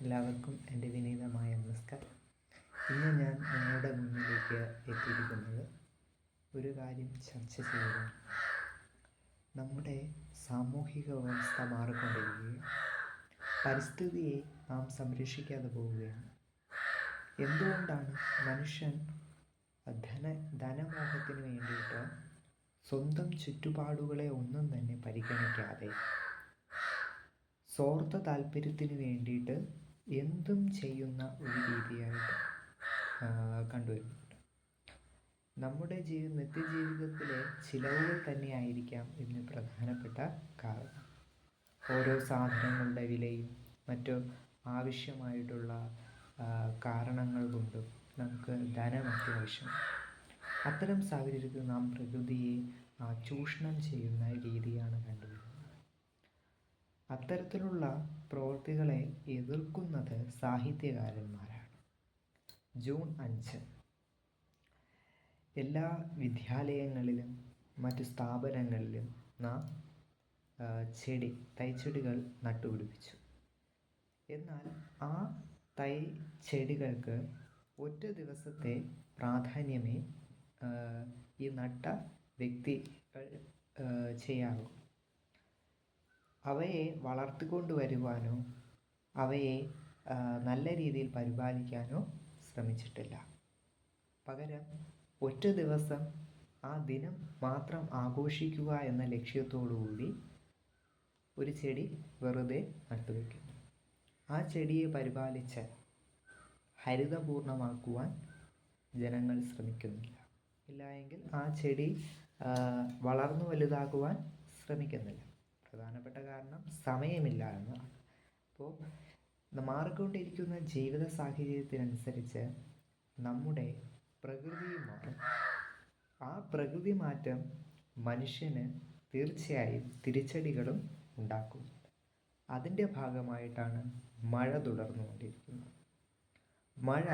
എല്ലാവർക്കും എന്റെ വിനീതമായ നമസ്കാരം. ഇന്ന് ഞാൻ നിങ്ങളുടെ മുന്നിലേക്ക് എത്തിയിരിക്കുന്നത് ഒരു കാര്യം ചർച്ച ചെയ്യുക നമ്മുടെ സാമൂഹിക വ്യവസ്ഥ മാറിക്കൊണ്ടിരിക്കുകയും പരിസ്ഥിതിയെ നാം സംരക്ഷിക്കാതെ പോവുകയാണ്. എന്തുകൊണ്ടാണ് മനുഷ്യൻ ധന ധനമോഹത്തിന് വേണ്ടിയിട്ട് സ്വന്തം ചുറ്റുപാടുകളെ ഒന്നും തന്നെ പരിഗണിക്കാതെ സ്വാർത്ഥ താല്പര്യത്തിന് വേണ്ടിയിട്ട് എന്തും ചെയ്യുന്ന ഒരു രീതിയായിട്ട് കണ്ടുവരുന്നുണ്ട്. നമ്മുടെ ജീവി നിത്യജീവിതത്തിലെ ചിലവുകൾ തന്നെയായിരിക്കാം ഇതിന് പ്രധാനപ്പെട്ട കാരണം. ഓരോ സാധനങ്ങളുടെ വിലയും മറ്റു ആവശ്യമായിട്ടുള്ള കാരണങ്ങൾ കൊണ്ടും നമുക്ക് ധനം അത്യാവശ്യം അത്തരം സാഹചര്യത്തിൽ നാം പ്രകൃതിയെ ചൂഷണം ചെയ്യുന്ന രീതിയാണ് കണ്ടുവരുന്നത്. അത്തരത്തിലുള്ള പ്രവൃത്തികളെ എതിർക്കുന്നത് സാഹിത്യകാരന്മാരാണ്. ജൂൺ അഞ്ച്. എല്ലാ വിദ്യാലയങ്ങളിലും മറ്റ് സ്ഥാപനങ്ങളിലും നാം ചെടി തൈച്ചെടികൾ നട്ടുപിടിപ്പിച്ചു. എന്നാൽ ആ തൈ ചെടികൾക്ക് ഒറ്റ ദിവസത്തെ പ്രാധാന്യമേ ഈ നട്ട വ്യക്തികൾ ചെയ്യാറുള്ളൂ അവയെ വളർത്തിക്കൊണ്ട് വരുവാനോ അവയെ നല്ല രീതിയിൽ പരിപാലിക്കാനോ ശ്രമിച്ചിട്ടില്ല. പകരം ഒറ്റ ദിവസം ആ ദിനം മാത്രം ആഘോഷിക്കുക എന്ന ലക്ഷ്യത്തോടുകൂടി ഒരു ചെടി വെറുതെ നട്ടുവെക്കുന്നു ആ ചെടിയെ പരിപാലിച്ച് ഹരിതപൂർണമാക്കുവാൻ ജനങ്ങൾ ശ്രമിക്കുന്നില്ല. ഇല്ല എങ്കിൽ ആ ചെടി വളർന്നു വലുതാകുവാൻ ശ്രമിക്കുന്നില്ല. പ്രധാനപ്പെട്ട കാരണം സമയമില്ല എന്നതാണ് അപ്പോൾ മാറിക്കൊണ്ടിരിക്കുന്ന ജീവിത സാഹചര്യത്തിനനുസരിച്ച് നമ്മുടെ പ്രകൃതിയും മാറും ആ പ്രകൃതി മാറ്റം മനുഷ്യന് തീർച്ചയായും തിരിച്ചടികളും ഉണ്ടാക്കും. അതിന്റെ ഭാഗമായിട്ടാണ് മഴ തുടർന്നുകൊണ്ടിരിക്കുന്നത്. മഴ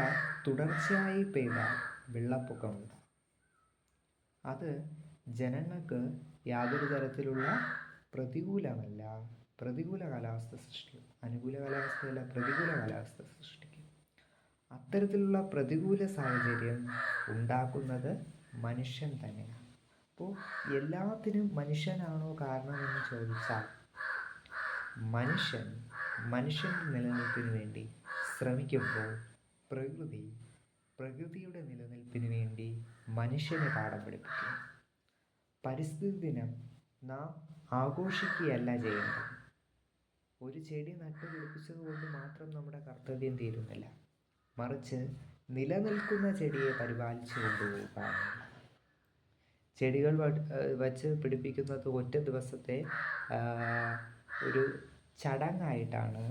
തുടർച്ചയായി പെയ്താൽ വെള്ളപ്പൊക്കമുണ്ടാകും. അത് ജനങ്ങൾക്ക് യാതൊരു തരത്തിലുള്ള പ്രതികൂലമല്ല. പ്രതികൂല കാലാവസ്ഥ സൃഷ്ടിക്കും. അനുകൂല കാലാവസ്ഥയല്ല പ്രതികൂല കാലാവസ്ഥ സൃഷ്ടിക്കും. അത്തരത്തിലുള്ള പ്രതികൂല സാഹചര്യം ഉണ്ടാക്കുന്നത് മനുഷ്യൻ തന്നെയാണ്. അപ്പോൾ എല്ലാത്തിനും മനുഷ്യനാണോ കാരണമെന്ന് ചോദിച്ചാൽ മനുഷ്യൻ മനുഷ്യന്റെ നിലനിൽപ്പിന് വേണ്ടി ശ്രമിക്കുമ്പോൾ പ്രകൃതി പ്രകൃതിയുടെ നിലനിൽപ്പിന് വേണ്ടി മനുഷ്യനെ പാഠം പഠിപ്പിക്കും പരിസ്ഥിതി ദിനം നാം ആഘോഷിക്കുകയല്ല ചെയ്യേണ്ടത് ഒരു ചെടി നട്ടുപിടിപ്പിച്ചത് കൊണ്ട് മാത്രം നമ്മുടെ കർത്തവ്യം തീരുന്നില്ല. മറിച്ച് നിലനിൽക്കുന്ന ചെടിയെ പരിപാലിച്ചു കൊണ്ടുപോവുക ചെടികൾ വച്ച് പിടിപ്പിക്കുന്നത് ഒറ്റ ദിവസത്തെ ഒരു ചടങ്ങായിട്ടാണ്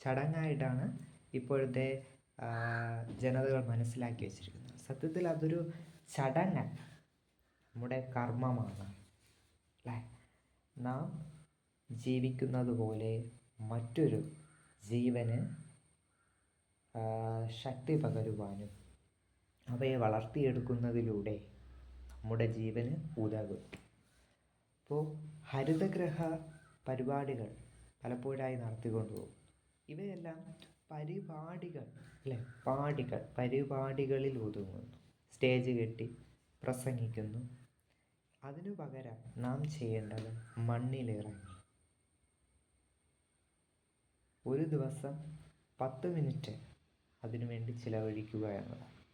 ചടങ്ങായിട്ടാണ് ഇപ്പോഴത്തെ ജനതകൾ മനസ്സിലാക്കി വച്ചിരിക്കുന്നത്. സത്യത്തിൽ അതൊരു ചടങ്ങല്ല നമ്മുടെ കർമ്മമാണ്. അല്ലേ? നാം ജീവിക്കുന്നത് പോലെ മറ്റൊരു ജീവന് ശക്തി പകരുവാനും അവയെ വളർത്തിയെടുക്കുന്നതിലൂടെ നമ്മുടെ ജീവന് ഉതകും അപ്പോൾ ഹരിതഗ്രഹ പരിപാടികൾ പലപ്പോഴായി നടത്തിക്കൊണ്ടു പോകും. ഇവയെല്ലാം പരിപാടികൾ അല്ലെ? പാടികൾ പരിപാടികളിൽ ഒതുങ്ങുന്നു. സ്റ്റേജ് കെട്ടി പ്രസംഗിക്കുന്നു. അതിനു പകരം നാം ചെയ്യേണ്ടത് മണ്ണിലിറങ്ങി. ഒരു ദിവസം പത്ത് മിനിറ്റ് അതിനുവേണ്ടി ചിലവഴിക്കുക എന്നതാണ്.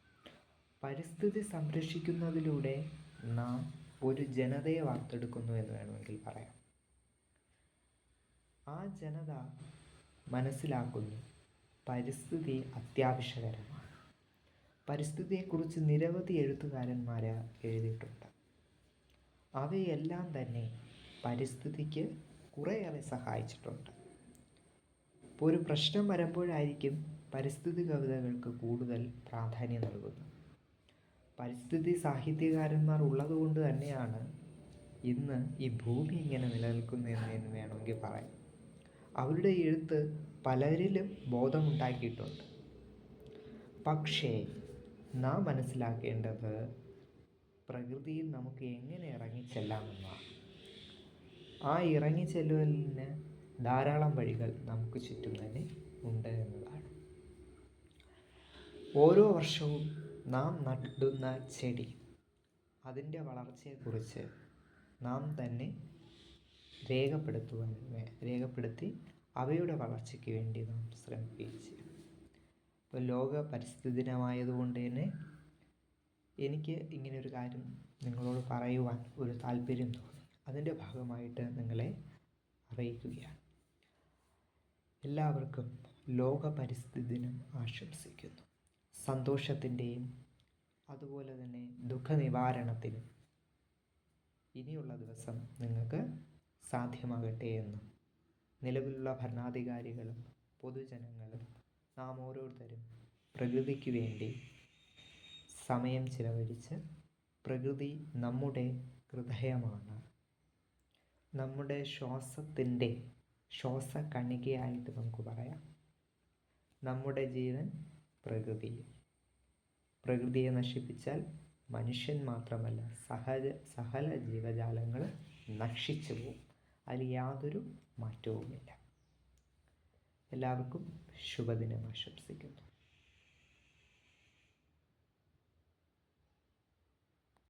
പരിസ്ഥിതി സംരക്ഷിക്കുന്നതിലൂടെ നാം ഒരു ജനതയെ വാർത്തെടുക്കുന്നു എന്ന് വേണമെങ്കിൽ പറയാം. ആ ജനത മനസ്സിലാക്കുന്നു പരിസ്ഥിതി അത്യാവശ്യകരമാണ്. പരിസ്ഥിതിയെക്കുറിച്ച് നിരവധി എഴുത്തുകാരന്മാർ എഴുതിയിട്ടുണ്ട്. അവയെല്ലാം തന്നെ പരിസ്ഥിതിക്ക് കുറേയേറെ സഹായിച്ചിട്ടുണ്ട്. ഇപ്പോൾ ഒരു പ്രശ്നം വരുമ്പോഴായിരിക്കും പരിസ്ഥിതി കവിതകൾക്ക് കൂടുതൽ പ്രാധാന്യം നൽകുന്നത്. പരിസ്ഥിതി സാഹിത്യകാരന്മാർ ഉള്ളതുകൊണ്ട് തന്നെയാണ് ഇന്ന് ഈ ഭൂമി ഇങ്ങനെ നിലനിൽക്കുന്നത് എന്ന് വേണമെങ്കിൽ പറയാം. അവരുടെ എഴുത്ത് പലരിലും ബോധമുണ്ടാക്കിയിട്ടുണ്ട്. പക്ഷേ നാം മനസ്സിലാക്കേണ്ടത് പ്രകൃതിയിൽ നമുക്ക് എങ്ങനെ ഇറങ്ങിച്ചെല്ലാമെന്നാണ് ആ ഇറങ്ങിച്ചെല്ലുവലിന് ധാരാളം വഴികൾ നമുക്ക് ചുറ്റും തന്നെ ഉണ്ട് എന്നതാണ്. ഓരോ വർഷവും നാം നടുന്ന ചെടി അതിന്റെ വളർച്ചയെക്കുറിച്ച് നാം തന്നെ രേഖപ്പെടുത്തുവാൻ രേഖപ്പെടുത്തി അവയുടെ വളർച്ചയ്ക്ക് വേണ്ടി നാം ശ്രമിക്കുകയും ചെയ്യും. ഇപ്പോൾ ലോക പരിസ്ഥിതി ദിനമായതുകൊണ്ട് തന്നെ എനിക്ക് ഇങ്ങനെ ഒരു കാര്യം നിങ്ങളോട് പറയുവാൻ ഒരു താല്പര്യം തോന്നി. അതിന്റെ ഭാഗമായിട്ട് നിങ്ങളെ അറിയിക്കുകയാണ്. എല്ലാവർക്കും ലോക പരിസ്ഥിതി ദിനം ആശംസിക്കുന്നു. സന്തോഷത്തിന്റെയും അതുപോലെ തന്നെ ദുഃഖ നിവാരണത്തിനും ഇനിയുള്ള ദിവസം നിങ്ങൾക്ക് സാധ്യമാകട്ടെ എന്നും. നിലവിലുള്ള ഭരണാധികാരികളും പൊതുജനങ്ങളും നാം ഓരോരുത്തരും പ്രകൃതിക്ക് വേണ്ടി സമയം ചിലവഴിച്ച് പ്രകൃതി നമ്മുടെ ഹൃദയമാണ്. നമ്മുടെ ശ്വാസത്തിന്റെ ശ്വാസകണികയായിട്ട് നമുക്ക് പറയാം. നമ്മുടെ ജീവൻ പ്രകൃതി. പ്രകൃതിയെ നശിപ്പിച്ചാൽ മനുഷ്യൻ മാത്രമല്ല സഹജ സകല ജീവജാലങ്ങൾ നശിച്ചു പോകും. അതിൽ യാതൊരു മാറ്റവുമില്ല. എല്ലാവർക്കും ശുഭദിനം ആശംസിക്കുന്നു.